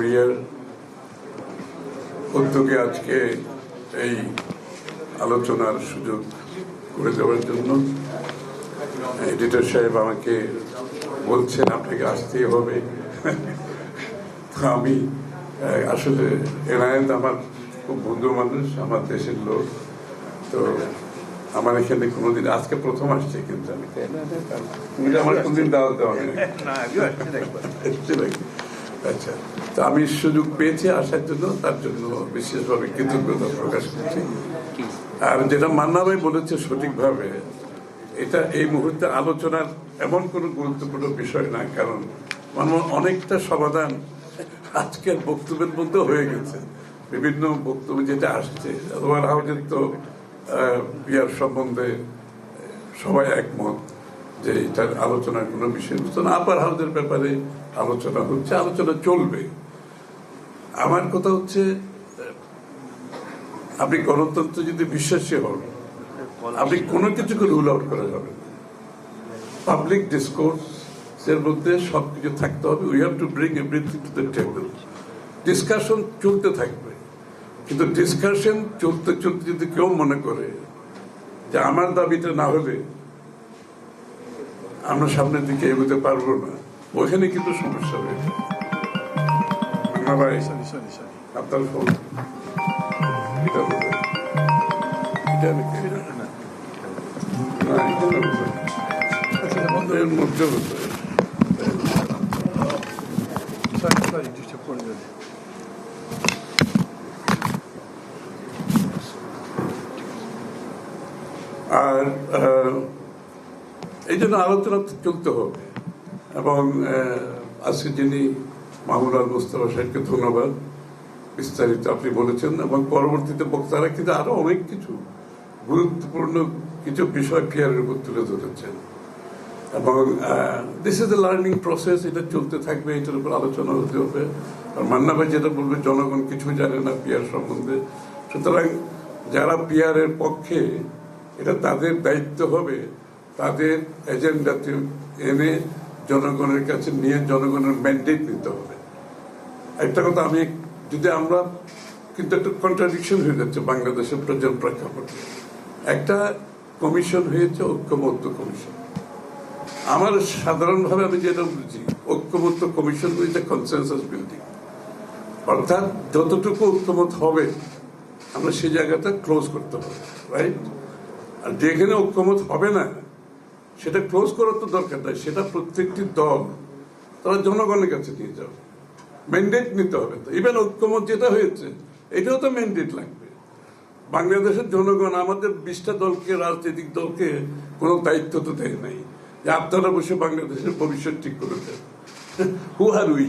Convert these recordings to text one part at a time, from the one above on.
কোরিয়ার উদ্যোগে আজকে এই আলোচনার সুযোগ করে দেওয়ার জন্য এডিটর সাহেব আমাকে বলছেন আপনাকে আসতেই হবে। আমি আসলে এনায়েত আমার খুব বন্ধু মানুষ আমার দেশের লোক। তো আমার এখানে কোনোদিন আজকে প্রথম আসছে কিন্তু আমি। তুমি আমার কোনদিন দাওয়াত দেওয়া হয়নি। নাকি? আচ্ছা। তো আমি সুযোগ পেয়েছি আসার জন্য তার জন্য বিশেষভাবে কৃতজ্ঞতা প্রকাশ করছি। আর যেটা মান্না ভাই বলেছে সঠিকভাবে এটা এই মুহূর্তে আলোচনার এমন কোনো গুরুত্বপূর্ণ বিষয় না কারণ মানুষ অনেকটা সমাধান আজকের বক্তব্যের মধ্যে হয়ে গেছে। বিভিন্ন বক্তব্য যেটা আসছে তোমার হাউজের তো বিয়ার সম্বন্ধে সবাই একমত যে এটার আলোচনার কোনো বিষয়বস্তু না। আপার হাউসের ব্যাপারে আলোচনা হচ্ছে, আলোচনা চলবে। আমার কথা হচ্ছে, আপনি গণতন্ত্র যদি বিশ্বাসী হন, আপনি কোনো কিছুকে রুল আউট করা যাবে পাবলিক ডিসকোর্স এর মধ্যে সবকিছু থাকতে হবে। We have to bring everything to the discussion চলতে থাকবে। কিন্তু ডিসকাশন চলতে চলতে যদি কেউ মনে করে যে আমার দাবিটা না হলে আমরা সামনের দিকে এগোতে পারব না ওখানে কিন্তু সমস্যা হয়েছে আপনার ফোন। এটা। এর মধ্যে হতো আর এই জন্য আলোচনা চলতে হবে। এবং আজকে যিনি মাহমুদ আল মুস্তফা সাহেবকে ধন্যবাদ। বিস্তারিত আপনি বলেছেন এবং পরবর্তীতে বক্তারা কিন্তু আরও অনেক কিছু গুরুত্বপূর্ণ কিছু বিষয় পিয়ারের উপর তুলে ধরেছেন। এবং this is the learning process এটা চলতে থাকবে, এটার উপর আলোচনা হতে হবে। আর মান্না ভাই যেটা বলবে, জনগণ কিছু জানে না পিয়ার সম্বন্ধে। সুতরাং যারা পিয়ারের পক্ষে, এটা তাদের দায়িত্ব হবে, তাদের এজেন্ডাতে এনে জনগণের কাছে নিয়ে জনগণের ম্যান্ডেট নিতে হবে। একটা কথা আমি, যদি আমরা, কিন্তু একটা কন্ট্রাডিকশন হয়ে যাচ্ছে বাংলাদেশের প্রজন্ম প্রেক্ষাপটে। একটা কমিশন হয়েছে ঐক্যমত্য কমিশন আমার সাধারণভাবে আমি যেটা বুঝি ঐক্যমত্য কমিশন হয়েছে কনসেনসাস বিল্ডিং অর্থাৎ যতটুকু ঐক্যমত হবে, আমরা সেই জায়গাটা ক্লোজ করতে হবে রাইট আর যেখানে ঐক্যমত হবে না সেটা ক্লোজ করার তো দরকার নাই, সেটা প্রত্যেকটি দল তারা জনগণের কাছে নিয়ে যাবে। ম্যান্ডেট নিতে হবে তো। ইভেন ঐক্যমত যেটা হয়েছে, এটাও তো ম্যান্ডেট লাগবে। বাংলাদেশের জনগণ, আমাদের বিশটা দলকে, রাজনৈতিক দলকে কোনো দায়িত্ব তো দেয় নাই যে আপনারা বসে বাংলাদেশের ভবিষ্যৎ ঠিক করে দেন। Who are we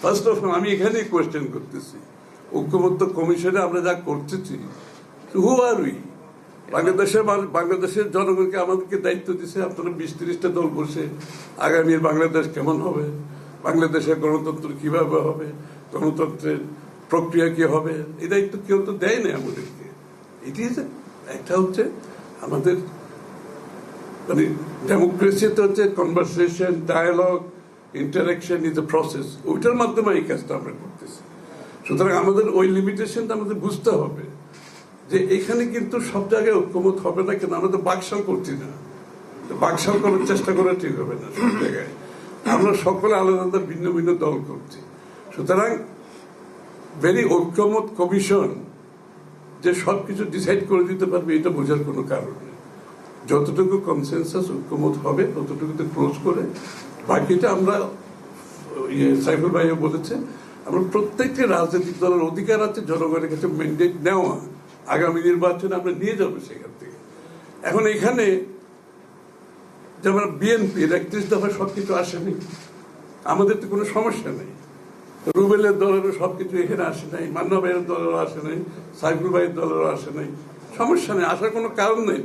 first of আমি এখানেই কোয়েশ্চেন করতেছি। ঐক্যমত্য কমিশনে আমরা যা করতেছি হু আর উই বাংলাদেশের বাংলাদেশের জনগণকে আমাদেরকে দায়িত্ব দিছে, আপনারা বিশ তিরিশটা দল বসে আগামীর বাংলাদেশ কেমন হবে? বাংলাদেশের গণতন্ত্র কীভাবে হবে? গণতন্ত্রের প্রক্রিয়া কি হবে? এই দায়িত্ব কেউ তো দেয় না আমাদেরকে। এটি একটা হচ্ছে আমাদের মানে ডেমোক্রেসিতে হচ্ছে conversation dialogue interaction is a process ওইটার মাধ্যমে এই কাজটা আমরা করতেছি। সুতরাং আমাদের ওই লিমিটেশনটা আমাদের বুঝতে হবে। যে এখানে কিন্তু সব জায়গায় ঐক্যমত হবে না কেন? আমরা তো বাকশাল করছি না। বাকশাল করার চেষ্টা করা ঠিক হবে না সব জায়গায়। আমরা সকলে আলাদা আলাদা ভিন্ন ভিন্ন দল করছি। সুতরাং ভেরি ঐক্যমত কমিশন যে সবকিছু ডিসাইড করে দিতে পারবে, এটা বোঝার কোনো কারণ নেই। যতটুকু কনসেনসাস ঐক্যমত হবে, ততটুকুতে ক্লোজ করে বাকিটা আমরা ইয়ে সাইফুল ভাইও বলেছে, আমরা প্রত্যেকটি রাজনৈতিক দলের অধিকার আছে, জনগণের কাছে ম্যান্ডেট নেওয়া। আগামী নির্বাচনে আমরা নিয়ে যাব সেখান থেকে। এখন এখানে যেমন বিএনপির একত্রিশ দফা সবকিছু আসেনি। আমাদের তো কোনো সমস্যা নেই। রুবেলের দলেরও সবকিছু এখানে আসে নাই, মান্না ভাইয়ের দলেরও আসে নাই, সাইফুল ভাইয়ের দলেরও আসে নাই। সমস্যা নেই, আসার কোনো কারণ নেই।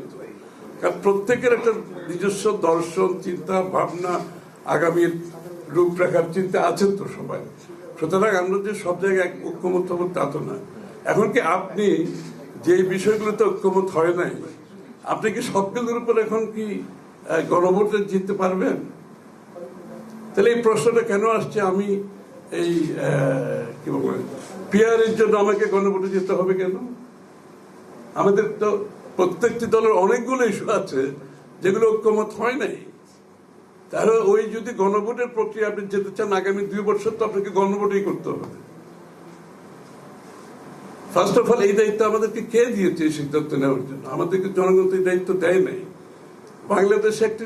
কারণ প্রত্যেকের একটা নিজস্ব দর্শন, চিন্তা, ভাবনা আগামীর রূপরেখার চিন্তা আছে তো সবাই। সুতরাং আমরা যে সব জায়গায় এক ঐক্যমত হব তা তো না। এখন কি আপনি যে বিষয়গুলোতে ঐক্যমত হয় নাই। আপনি কি সবগুলোর উপর এখন কি গণভোটে জিততে পারবেন? তাহলে এই প্রশ্নটা কেন আসছে? আমি এই কি বলব পিয়ারের জন্য আমাকে গণভোটে যেতে হবে কেন? আমাদের তো প্রত্যেকটি দলের অনেকগুলো ইস্যু আছে, যেগুলো ঐক্যমত হয় নাই। তাহলে ওই যদি গণভোটের প্রক্রিয়া আপনি যেতে চান, আগামী দুই বছর তো আপনাকে গণভোটই করতে হবে। ফার্স্ট অফ অল এই দায়িত্ব আমাদেরকে কে দিয়েছে এই সিদ্ধান্ত নেওয়ার জন্য? আমাদেরকে জনগণ এই দায়িত্ব দেয় নাই। বাংলাদেশে একটি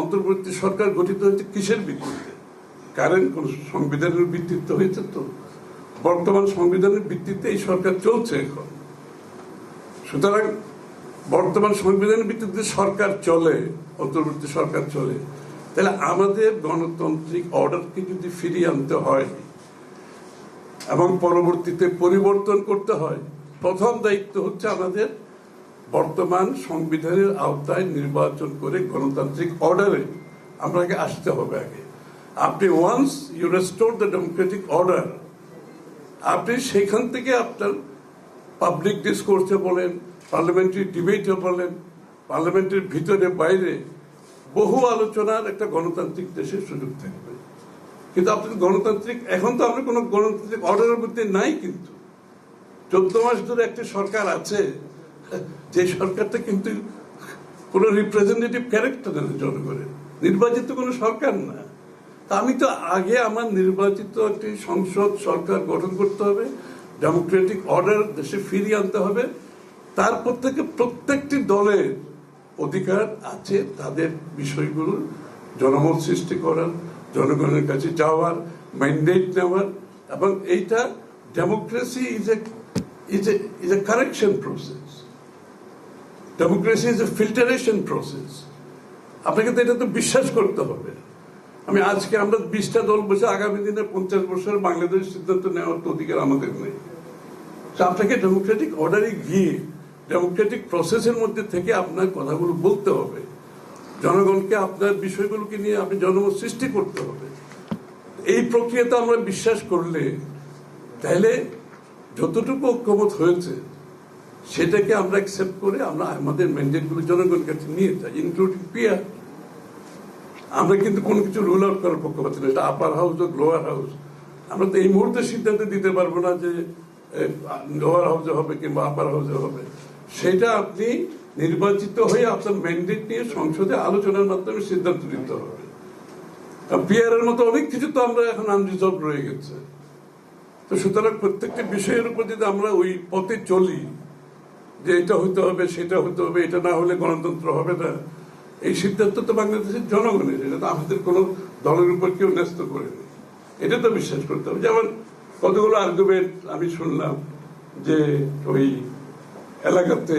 অন্তর্বর্তী সরকার গঠিত হয়েছে কিসের ভিত্তিতে কারণ কোন সংবিধানের ভিত্তিতে হয়েছে তো? বর্তমান সংবিধানের ভিত্তিতে এই সরকার চলছে এখন। সুতরাং বর্তমান সংবিধানের ভিত্তিতে সরকার চলে, অন্তর্বর্তী সরকার চলে, তাহলে আমাদের গণতান্ত্রিক অর্ডারকে যদি ফিরিয়ে আনতে হয় এবং পরবর্তীতে পরিবর্তন করতে হয়। প্রথম দায়িত্ব হচ্ছে আমাদের বর্তমান সংবিধানের আওতায় নির্বাচন করে গণতান্ত্রিক অর্ডারে আপনাকে আসতে হবে আগে। আপনি once you restore the democratic order আপনি সেখান থেকে আপনার পাবলিক ডিসকোর্সে বলেন পার্লামেন্টারি ডিবেটে বলেন পার্লামেন্টের ভিতরে বাইরে বহু আলোচনার একটা গণতান্ত্রিক দেশের সুযোগ থাকবে কিন্তু আপনি গণতান্ত্রিক, এখন তো আমরা কোনো গণতান্ত্রিক অর্ডারের মধ্যে নাই কিন্তু। চোদ্দ মাস ধরে একটা সরকার আছে, যে সরকারটা কিন্তু কোন রিপ্রেজেন্টেটিভ ক্যারেক্টার না জনগণের। নির্বাচিত কোনো সরকার না। আমি তো আগে আমার নির্বাচিত একটি সংসদ সরকার গঠন করতে হবে ডেমোক্রেটিক অর্ডার দেশে ফিরিয়ে আনতে হবে। তারপর থেকে প্রত্যেকটি দলের অধিকার আছে, তাদের বিষয়গুলো জনমত সৃষ্টি করার। জনগণের কাছে যাওয়ার ম্যান্ডেট নেওয়ার, এবং এইটা democracy is a is a is a correction process democracy is a filtration process আপনাকে তো এটা তো বিশ্বাস করতে হবে। আমি আজকে আমরা বিশটা দল বসে আগামী দিনে পঞ্চাশ বছর বাংলাদেশ সিদ্ধান্ত নেওয়ার তো অধিকার আমাদের নেই। তো আপনাকে ডেমোক্রেটিক অর্ডারে গিয়ে ডেমোক্রেটিক প্রসেসের মধ্যে থেকে আপনার কথাগুলো বলতে হবে। জনগণকে আপনার বিষয়গুলোকে নিয়ে আপনি জনমত সৃষ্টি করতে হবে। এই প্রক্রিয়াতে আমরা বিশ্বাস করলে তাহলে যতটুকু ঐক্যমত হয়েছে, সেটাকে আমরা অ্যাকসেপ্ট করে আমরা আমাদের ম্যান্ডেটগুলো জনগণের কাছে নিয়ে যাই ইনক্লুডিং পিয়ার আমরা কিন্তু কোনো কিছু রুল আউট করার পক্ষপাতি না এটা আপার হাউস হোক লোয়ার হাউস আমরা তো এই মুহূর্তে সিদ্ধান্ত দিতে পারব না যে লোয়ার হাউসে হবে কিংবা আপার হাউসে হবে। সেটা আপনি নির্বাচিত হয়ে আপনার ম্যান্ডেট নিয়ে সংসদে আলোচনার মাধ্যমে সিদ্ধান্ত নিতে হবে। পিয়ারের মতো অনেক কিছু তো আমরা এখন আনরিজলভ রয়ে গেছে। তো সুতরাং প্রত্যেকটি বিষয়ের উপর যদি আমরা ওই পথে চলি, যে এটা হতে হবে, সেটা হতে হবে, এটা না হলে গণতন্ত্র হবে না, এই সিদ্ধান্ত তো বাংলাদেশের জনগণের এটা তো আমাদের কোনো দলের উপর কেউ ন্যস্ত করেনি এটা তো বিশ্বাস করতে হবে। যেমন কতগুলো আর্গুমেন্ট আমি শুনলাম যে ওই এলাকাতে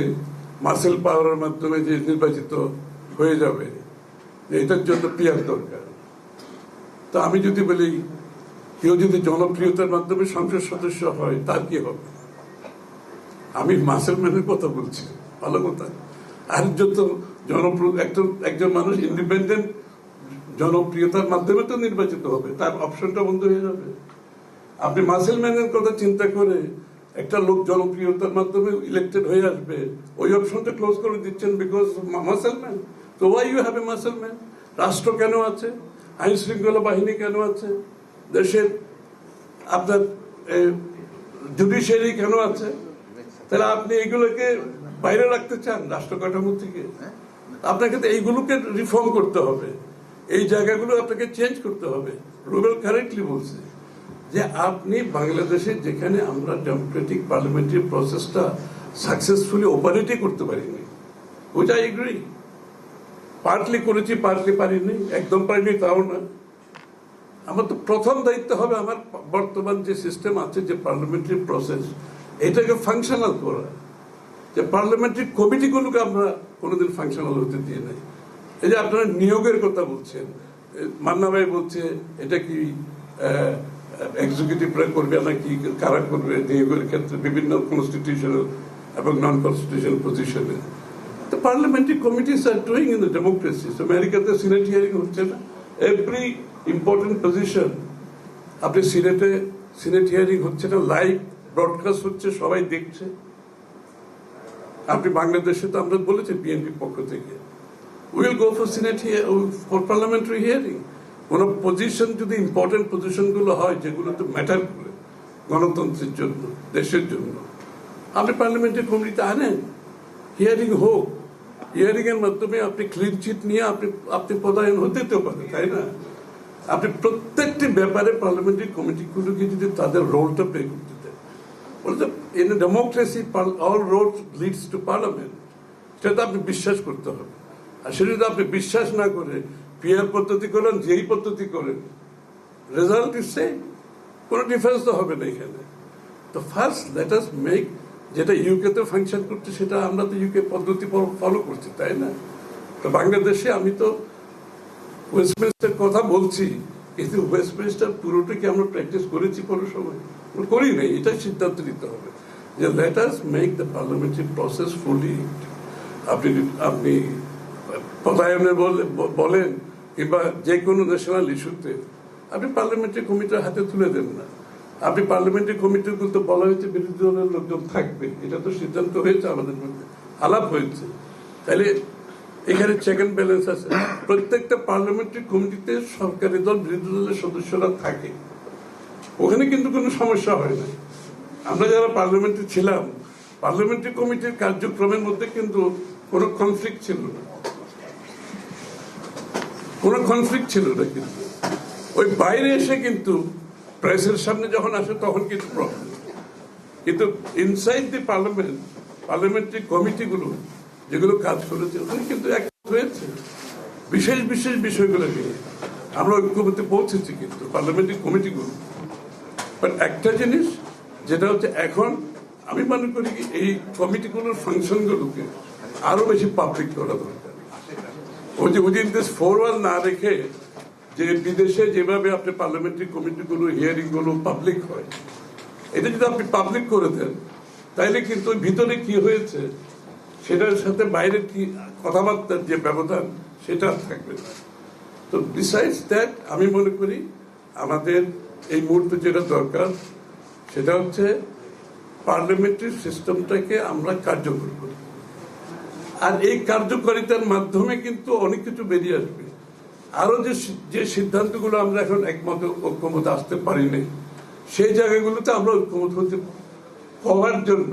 মাসেল পাওয়ারের মাধ্যমে যে নির্বাচিত হয়ে যাবে, এটার জন্য পিয়ার দরকার। তা আমি যদি বলি, কেউ যদি জনপ্রিয়তার মাধ্যমে সংসদ সদস্য হয়, তার কি হবে? আমি মাসেল ম্যানের কথা বলছি, ভালো কথা। আর যত জনপ্রিয় একজন একজন মানুষ ইন্ডিপেন্ডেন্ট জনপ্রিয়তার মাধ্যমে তো নির্বাচিত হবে, তার অপশনটা বন্ধ হয়ে যাবে। আপনি মাসেল ম্যানের কথা চিন্তা করে একটা লোক জনপ্রিয়তার মাধ্যমে ইলেক্টেড হয়ে আসবে, ওই অপশনটা ক্লোজ করে দিচ্ছেন বিকজ মাসেল ম্যান তো why you have a muscle man রাষ্ট্র কেন আছে? আইন শৃঙ্খলা বাহিনী কেন আছে? দেশের আপনার জুডিশিয়ারি কেন আছে? তাহলে আপনি এগুলোকে বাইরে রাখতে চান রাষ্ট্র কাঠামো থেকে। আপনাকে তো এইগুলোকে রিফর্ম করতে হবে। এই জায়গাগুলো আপনাকে চেঞ্জ করতে হবে। রুবেল কারেক্টলি বলছে। যে আপনি বাংলাদেশে যেখানে আমরা ডেমোক্রেটিক পার্লামেন্টারি প্রসেসটা সাকসেসফুলি অপারেটই করতে পারিনি। ওইটা এগ্রি পার্টলি করেছি পার্টলি পারিনি। একদম পারিনি, তাও না। আমার তো প্রথম দায়িত্ব হবে আমার বর্তমান যে সিস্টেম আছে, যে পার্লামেন্টারি প্রসেস এটাকে ফাংশনাল করা। যে পার্লামেন্টারি কমিটিগুলোকে আমরা কোনোদিন ফাংশনাল হতে দিয়ে নাই। এই যে আপনারা নিয়োগের কথা বলছেন, মান্না ভাই বলছে, এটা কি এক্সিকিউটিভরা করবে নাকি কারা করবে নিয়োগের ক্ষেত্রে বিভিন্ন কনস্টিটিউশনাল এবং নন কনস্টিটিউশনাল পজিশনে তো parliamentary committees are doing in the democracy আমেরিকাতে সিনেট হিয়ারিং হচ্ছে না। এভরি ইম্পর্টেন্ট পজিশন আপনি সিনেটে সিনেট হিয়ারিং হচ্ছে না লাইভ ব্রডকাস্ট হচ্ছে, সবাই দেখছে। আপনি বাংলাদেশে তো আমরা বলেছি বিএনপির পক্ষ থেকে। Will go for senate for parliamentary hearing কোন পজিশন যদি ইম্পর্টেন্ট পজিশনগুলো হয়, যেগুলো তো ম্যাটার করে গণতন্ত্রের জন্য, দেশের জন্য। আপনি পার্লামেন্টের কমিটিতে আনেন হিয়ারিং হোক। হিয়ারিং এর মাধ্যমে আপনি ক্লিন চিট নিয়ে আপনি আপনি পদায়ন হতে তো পারেন, তাই না? আপনি প্রত্যেকটি ব্যাপারে পার্লামেন্টারি কমিটিগুলোকে যদি তাদের রোলটা প্লে করতে দেন। বলতে in democracy all road leads to parliament সেটা আপনি বিশ্বাস করতে হবে। আর সেটা যদি আপনি বিশ্বাস না করে পিয়ার পদ্ধতি করেন যেই পদ্ধতি করেন রেজাল্ট ইজ সেম কোনো ডিফারেন্স তো হবে না এখানে। তো ফার্স্ট লেট আস মেক যেটা ইউকে তে ফাংশন করছে, সেটা আমরা তো ইউকে পদ্ধতি ফলো করছি, তাই না? তো বাংলাদেশে আমি তো ওয়েস্টমিনিস্টার কথা বলছি, কিন্তু ওয়েস্টমিনিস্টার পুরোটা কি আমরা প্র্যাকটিস করেছি কোনো সময়। করি নাই, এটাই সিদ্ধান্ত নিতে হবে যে let us make the parliamentary process fully আপনি আপনি পদায়নের বলে- বলেন কিংবা যে কোনো ন্যাশনাল ইস্যুতে আপনি পার্লামেন্টারি কমিটির হাতে তুলে দেন না। আপনি পার্লামেন্টারি কমিটির তো বলা হয়েছে বিরোধী দলের লোকজন থাকবে। এটা তো সিদ্ধান্ত হয়েছে, আমাদের মধ্যে আলাপ হয়েছে। তাহলে এখানে চেক অ্যান্ড ব্যালেন্স আছে। প্রত্যেকটা পার্লামেন্টারি কমিটিতে সরকারি দল, বিরোধী দলের সদস্যরা থাকে। ওখানে কিন্তু কোনো সমস্যা হয় না। আমরা যারা পার্লামেন্টে ছিলাম পার্লামেন্টারি কমিটির কার্যক্রমের মধ্যে কিন্তু কোনো কনফ্লিক্ট ছিল না। কোনো কনফ্লিক্ট ছিল না কিন্তু। ওই বাইরে এসে কিন্তু প্রেসের সামনে যখন আসে, তখন কিন্তু প্রবলেম কিন্তু ইনসাইড দি পার্লামেন্ট পার্লামেন্টারি কমিটিগুলো যেগুলো কাজ করেছে ওখানে কিন্তু এক হয়েছে। বিশেষ বিশেষ বিষয়গুলো নিয়ে। আমরা ঐক্যমতে পৌঁছেছি কিন্তু পার্লামেন্টারি কমিটিগুলো বাট একটা জিনিস, যেটা হচ্ছে এখন আমি মনে করি এই কমিটিগুলোর ফাংশনগুলোকে আরও বেশি পাবলিক করা দরকার। ওই যে উইদিন দিস ফোর ওয়াল না রেখে যে বিদেশে যেভাবে আপনি পার্লামেন্টারি কমিটিগুলো হিয়ারিংগুলো পাবলিক হয়, এটা যদি আপনি পাবলিক করে দেন, তাইলে কিন্তু ভিতরে কি হয়েছে, সেটার সাথে বাইরের কি কথাবার্তার যে ব্যবধান, সেটা থাকবে না। তো বিসাইডস দ্যাট আমি মনে করি আমাদের এই মুহূর্তে যেটা দরকার, সেটা হচ্ছে পার্লামেন্টারি সিস্টেমটাকে আমরা কার্যকর করি। আর এই কার্যকারিতার মাধ্যমে কিন্তু অনেক কিছু বেরিয়ে আসবে। আরও যে যে সিদ্ধান্তগুলো আমরা এখন একমত, ঐক্যমত আসতে পারিনি, সেই জায়গাগুলোতে আমরা ঐক্যমত হতে হওয়ার জন্য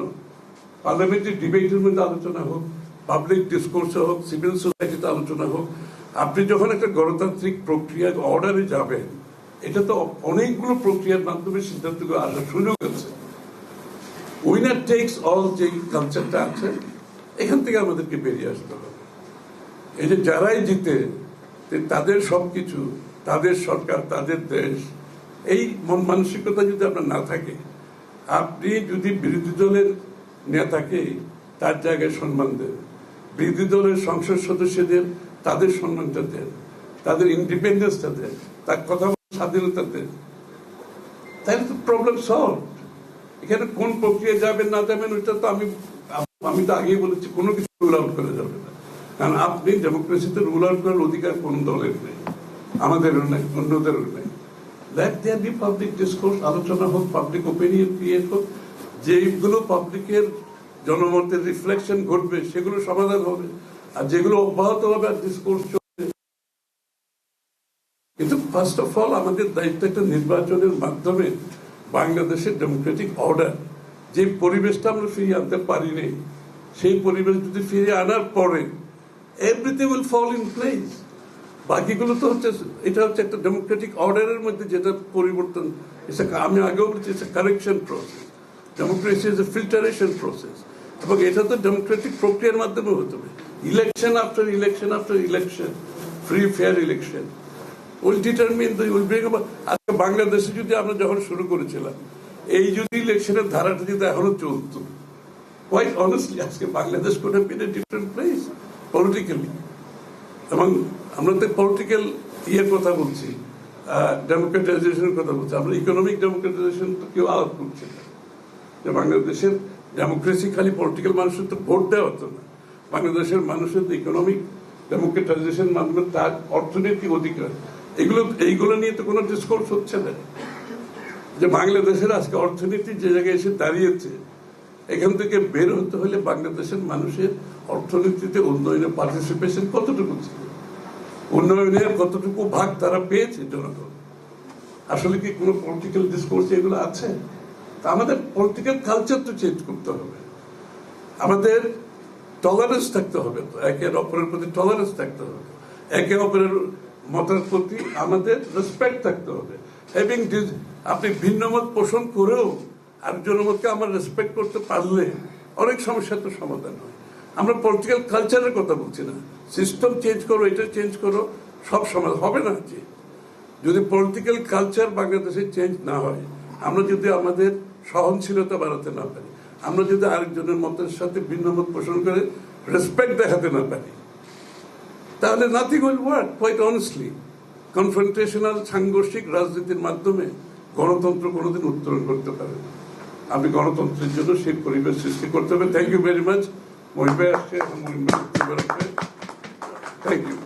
পার্লামেন্টারি ডিবেটের মধ্যে আলোচনা হোক, পাবলিক ডিসকোর্সে হোক, সিভিল সোসাইটিতে আলোচনা হোক, আপনি যখন একটা গণতান্ত্রিক প্রক্রিয়া অর্ডারে যাবেন, এটা তো অনেকগুলো প্রক্রিয়ার মাধ্যমে সিদ্ধান্তগুলো আসার সুযোগ আছে। উইনার টেক্স অল যে কালচারটা আছে এখান থেকে আমাদেরকে বেরিয়ে আসতে হবে। এই যে যারাই জিতে তাদের সবকিছু, তাদের সরকার, তাদের দেশ, এই মন মানসিকতা যদি আপনার না থাকে, আপনি যদি বিরোধী দলের নেতাকে তার জায়গায় সম্মান দেন, বিরোধী দলের সংসদ সদস্যদের তাদের সম্মানটা দেন, তাদের ইন্ডিপেন্ডেন্সটা দেন, তার কথা স্বাধীনতা দেন, তাহলে তো প্রবলেম সলভ এখানে কোন প্রক্রিয়া যাবেন না যাবেন, ওইটা তো আমি আমি তো আগেই বলেছি, কোনো কিছু রুল আউট করা যাবে না। কারণ আপনি ডেমোক্রেসিতে রুল আউট করার অধিকার কোন দলের নেই, আমাদেরও নেই, অন্যদেরও নেই। দেয়ার বি পাবলিক ডিসকোর্স আলোচনা হোক পাবলিক ওপিনিয়ন ক্রিয়েট হোক যেগুলো পাবলিকের জনমতের রিফ্লেকশন ঘটবে, সেগুলো সমাধান হবে, আর যেগুলো অব্যাহত হবে, আর ডিসকোর্স কিন্তু ফার্স্ট অফ অল আমাদের দায়িত্ব একটা নির্বাচনের মাধ্যমে বাংলাদেশের ডেমোক্রেটিক অর্ডার যে পরিবেশটা আমরা ফিরিয়ে আনতে পারিনি, সেই পরিবেশ যদি ফিরিয়ে আনার পরে everything will fall in place বাকিগুলো তো হচ্ছে, এটা হচ্ছে একটা ডেমোক্রেটিক অর্ডারের মধ্যে যেটা পরিবর্তন আমি আগেও বলছি it's correction process democracy is a filtration process এবং এটা তো ডেমোক্রেটিক প্রক্রিয়ার মাধ্যমে হতে হবে election after election after election free fair election বাংলাদেশে যদি আমরা যখন শুরু করেছিলাম, এই যদি ইলেকশনের ধারাটা যদি এখনও চলতো কোয়াইট অনেস্টলি আজকে Bangladesh could different place politically এবং আমরা তো পলিটিক্যাল ইয়ের কথা বলছি ডেমোক্রেটাইজেশনের কথা বলছি, আমরা ইকোনমিক ডেমোক্রেটাইজেশন তো কেউ আলাপ করছে না। যে বাংলাদেশের ডেমোক্রেসি খালি পলিটিক্যাল মানুষের তো ভোট দেওয়া হতো না। বাংলাদেশের মানুষের ইকোনমিক ডেমোক্রেটাইজেশন মাধ্যমে তার অর্থনৈতিক অধিকার। এগুলো, এইগুলো নিয়ে তো কোনো ডিসকোর্স হচ্ছে না। যে বাংলাদেশের আজকে অর্থনীতি যে জায়গায় এসে দাঁড়িয়েছে, এখান থেকে বের হতে হলে বাংলাদেশের মানুষের অর্থনীতিতে উন্নয়নের পার্টিসিপেশন কতটুকু ছিল? উন্নয়নের কতটুকু ভাগ তারা পেয়েছে জনগণ? আসলে কি কোনো পলিটিক্যাল ডিসকোর্স এগুলো আছে? তা আমাদের পলিটিক্যাল কালচার তো চেঞ্জ করতে হবে। আমাদের টলারেন্স থাকতে হবে তো, একে অপরের প্রতি টলারেন্স থাকতে হবে। একে অপরের মতের প্রতি আমাদের রেসপেক্ট থাকতে হবে। হ্যাভিং আপনি ভিন্ন মত পোষণ করেও আরেকজনের মতকে আমার রেসপেক্ট করতে পারলে অনেক সমস্যার তো সমাধান হয়। আমরা পলিটিক্যাল কালচারের কথা বলছি না। সিস্টেম চেঞ্জ করো, এটা চেঞ্জ করো, সব সমাধান হবে না যে যদি পলিটিক্যাল কালচার বাংলাদেশে চেঞ্জ না হয়, আমরা যদি আমাদের সহনশীলতা বাড়াতে না পারি, আমরা যদি আরেকজনের মতের সাথে ভিন্ন মত পোষণ করে রেসপেক্ট দেখাতে না পারি তাহলে nothing will work quite honestly confrontational সাংঘর্ষিক রাজনীতির মাধ্যমে গণতন্ত্র কোনোদিন উত্তরণ করতে পারে না। আপনি গণতন্ত্রের জন্য সেই পরিবেশ সৃষ্টি করতে হবে। থ্যাংক ইউ ভেরি মাচ মহিবে আসছে থ্যাংক ইউ